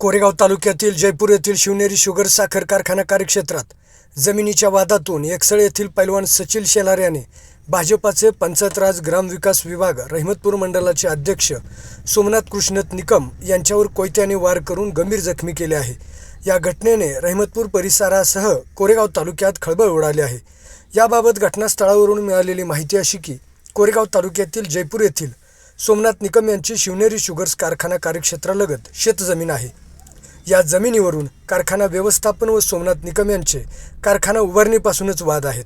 कोरेगाव तालुक्यातील जयपूर येथील शिवनेरी शुगर साखर कारखाना कार्यक्षेत्रात जमिनीच्या वादातून एकसळ येथील पैलवान सचिल शेलार याने भाजपाचे पंचायत राज ग्रामविकास विभाग रहिमतपूर मंडळाचे अध्यक्ष सोमनाथ कृष्णत निकम यांच्यावर कोयत्याने वार करून गंभीर जखमी केले आहे. या घटनेने रहिमतपूर परिसरासह कोरेगाव तालुक्यात खळबळ उडाली आहे. याबाबत घटनास्थळावरून मिळालेली माहिती अशी की कोरेगाव तालुक्यातील जयपूर येथील सोमनाथ निकम यांची शिवनेरी शुगर्स कारखाना कार्यक्षेत्रालगत शेतजमीन आहे. या जमिनीवरून कारखाना व्यवस्थापन व सोमनाथ निकम यांचे कारखाना उभारणीपासूनच वाद आहेत.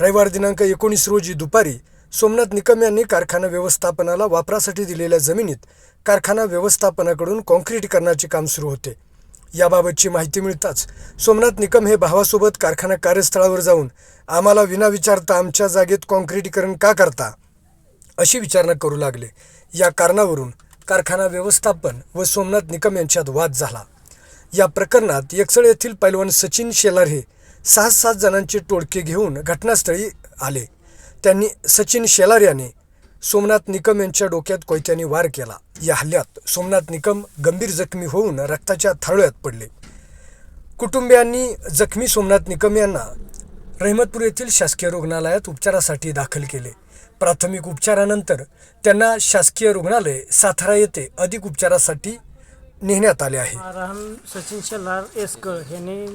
रविवार दिनांक एकोणीस रोजी दुपारी सोमनाथ निकम यांनी कारखाना व्यवस्थापनाला वापरासाठी दिलेल्या जमिनीत कारखाना व्यवस्थापनाकडून काँक्रीटीकरणाचे काम सुरू होते. याबाबतची माहिती मिळताच सोमनाथ निकम हे भावासोबत कारखाना कार्यस्थळावर जाऊन आम्हाला विना विचारता आमच्या जागेत काँक्रीटीकरण का करता अशी विचारणा करू लागले. या कारणावरून कारखाना व्यवस्थापन व सोमनाथ निकम यांच्यात वाद झाला. या प्रकरणात एकसळ येथील पैलवान सचिन शेलार हे सहा सात जणांचे टोळके घेऊन घटनास्थळी आले. त्यांनी सचिन शेलार याने सोमनाथ निकम यांच्या डोक्यात कोयत्याने वार केला. या हल्ल्यात सोमनाथ निकम गंभीर जखमी होऊन रक्ताच्या थाळ्यात पडले. कुटुंबियांनी जखमी सोमनाथ निकम यांना रहिमतपूर येथील शासकीय रुग्णालयात उपचारासाठी दाखल केले. प्राथमिक उपचारानंतर त्यांना शासकीय रुग्णालय सातारा येथे अधिक उपचारासाठी नेण्यात आले आहे. मारहाण सचिन शेलार एसकळ ह्यांनी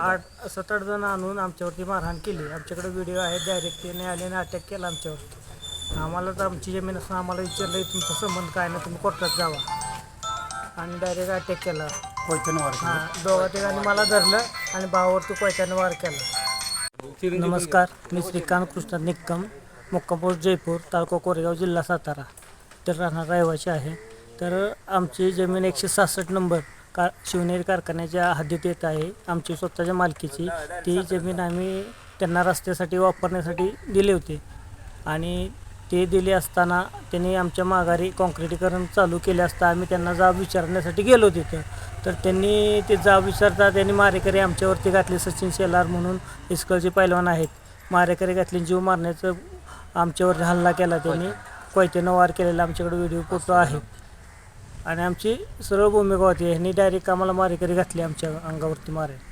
आठ सात आठ जण आणून आमच्यावरती मारहाण केली. आमच्याकडे व्हिडिओ आहे डायरेक्ट त्याने आल्याने अटॅक केला आमच्यावरती. आम्हाला तर आमची जमीन असं आम्हाला विचारलं तुमचा संबंध काय नाही तुम्ही कोर्टात जावा. आणि डायरेक्ट अटॅक केला. हां दोघा तिघांनी मला धरलं आणि भावावरती कोयत्याने वार केला. नमस्कार मी श्रीकांत कृष्ण निक्कम मुक्कामपूर जयपूर तालुका कोरेगाव जिल्हा सातारा. तर राहणार रहिवासी आहे तर आमची जमीन एकशे सहासष्ट नंबर का शिवनेरी कारखान्याच्या हद्दीत येत आहे. आमची स्वतःच्या मालकीची ती जमीन आम्ही त्यांना रस्त्यासाठी वापरण्यासाठी दिली होती. आणि ते दिले असताना त्यांनी आमच्या माघारी कॉन्क्रिटीकरण चालू केले असता आम्ही त्यांना जाब विचारण्यासाठी गेलो तिथं तर त्यांनी ते जाब विचारता त्यांनी मारेकरी आमच्यावरती घातले सचिन शेलार म्हणून इस्कळचे पैलवान आहेत. मारेकरी घातले जीव मारण्याचं आमच्यावर हल्ला केला त्यांनी. कोयत्यानं वार केलेला आमच्याकडे व्हिडिओ फोटो आहे. आणि आमची सरळ भूमिका होती. ह्यांनी डायरेक्ट आम्हाला मारेकरी घातली आमच्या अंगावरती मारे